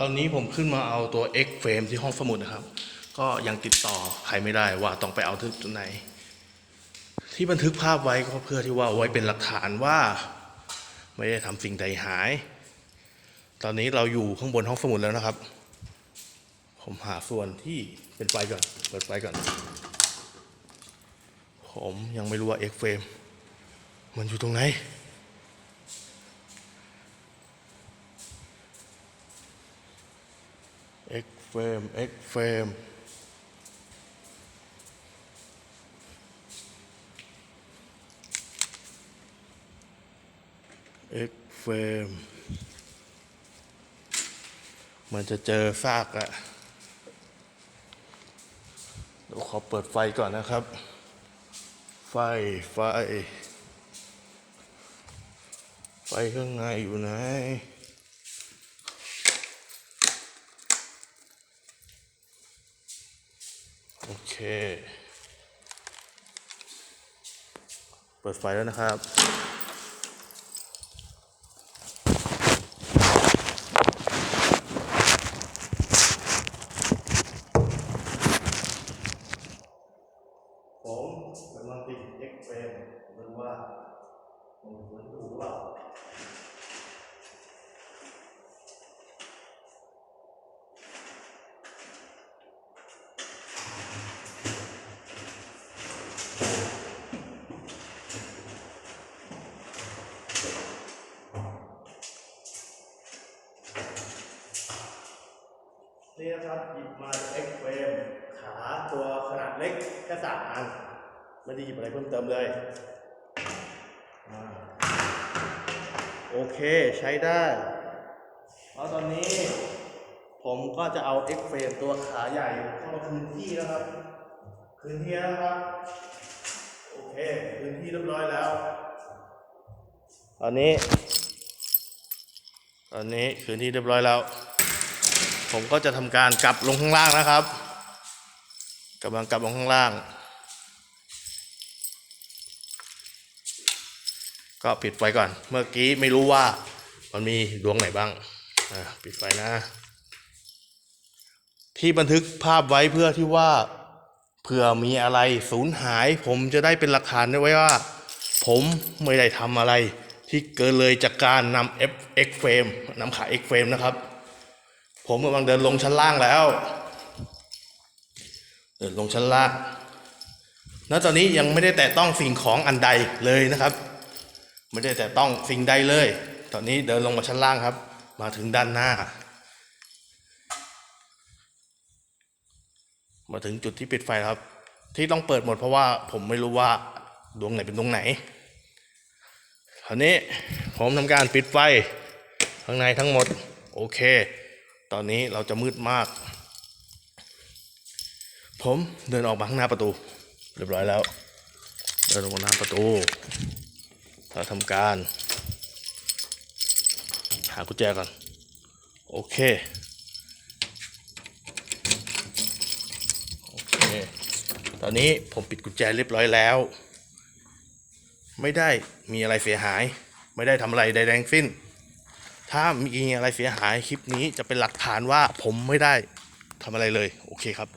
ตอนนี้ผมขึ้นมาเอาตัว X frame ที่ห้องสมุดนะครับ ก็ยังติดต่อใครไม่ได้ว่าต้องไปเอาที่จุดไหน ที่บันทึกภาพไว้ก็เพื่อที่ว่าไว้เป็นหลักฐานว่า ไม่ได้ทำสิ่งใดหาย ตอนนี้เราอยู่ข้างบนห้องสมุดแล้วนะครับ ผมหาส่วนที่เป็นไฟก่อนเปิดไฟก่อน ผมยังไม่รู้ว่า X frame มันอยู่ตรงไหน X frame X frame X frame มันจะเจอซากอะเดี๋ยวขอเปิดไฟก่อนนะครับ ไฟ ไฟ ไฟข้างในอยู่ไหน โอเค เปิดไฟแล้วนะครับ ผมกำลังติด X frame หรือว่าผมควรดูหรือเปล่า นี่นะครับหยิบมา X frame ขาตัวขนาดเล็กแค่สามอันไม่ได้หยิบอะไรเพิ่มเติมเลยอโอเคใช้ได้ แล้วตอนนี้ ผมก็จะเอา X frame ตัวขาใหญ่เข้ามาคืนที่นะครับ คืนที่นะครับ โอเคคืนที่เรียบร้อยแล้ว ตอนนี้ ตอนนี้คืนที่เรียบร้อยแล้ว ผมก็จะทำการกลับลงข้างล่างนะครับกำลังกลับลงข้างล่าง ก็ปิดไฟก่อน เมื่อกี้ไม่รู้ว่ามันมีดวงไหนบ้างปิดไฟนะ ที่บันทึกภาพไว้เพื่อที่ว่าเผื่อมีอะไรสูญหาย ผมจะได้เป็นหลักฐานได้ไว้ว่า ผมไม่ได้ทำอะไรที่เกินเลยจากการนำ FX frame นำขา X frame นะครับ ผมกำลังเดินลงชั้นล่างแล้ว เดินลงชั้นล่าง ณ ตอนนี้ยังไม่ได้แตะต้องสิ่งของอันใดเลยนะครับ ไม่ได้แตะต้องสิ่งใดเลย ตอนนี้เดินลงมาชั้นล่างครับ มาถึงด้านหน้า มาถึงจุดที่ปิดไฟครับ ที่ต้องเปิดหมดเพราะว่าผมไม่รู้ว่าดวงไหนเป็นดวงไหนคราวนี้ผมทำการปิดไฟข้างในทั้งหมด โอเค ตอนนี้เราจะมืดมาก ผมเดินออกมาข้างหน้าประตู เรียบร้อยแล้ว เดินออกมาหน้าประตูเราทำการ หากุญแจก่อน โอเค โอเค ตอนนี้ผมปิดกุญแจเรียบร้อยแล้ว ไม่ได้มีอะไรเสียหาย ไม่ได้ทำอะไรใดๆทั้งสิ้น ถ้ามีอะไรเสียหายคลิปนี้จะเป็นหลักฐานว่าผมไม่ได้ทำอะไรเลย โอเคครับ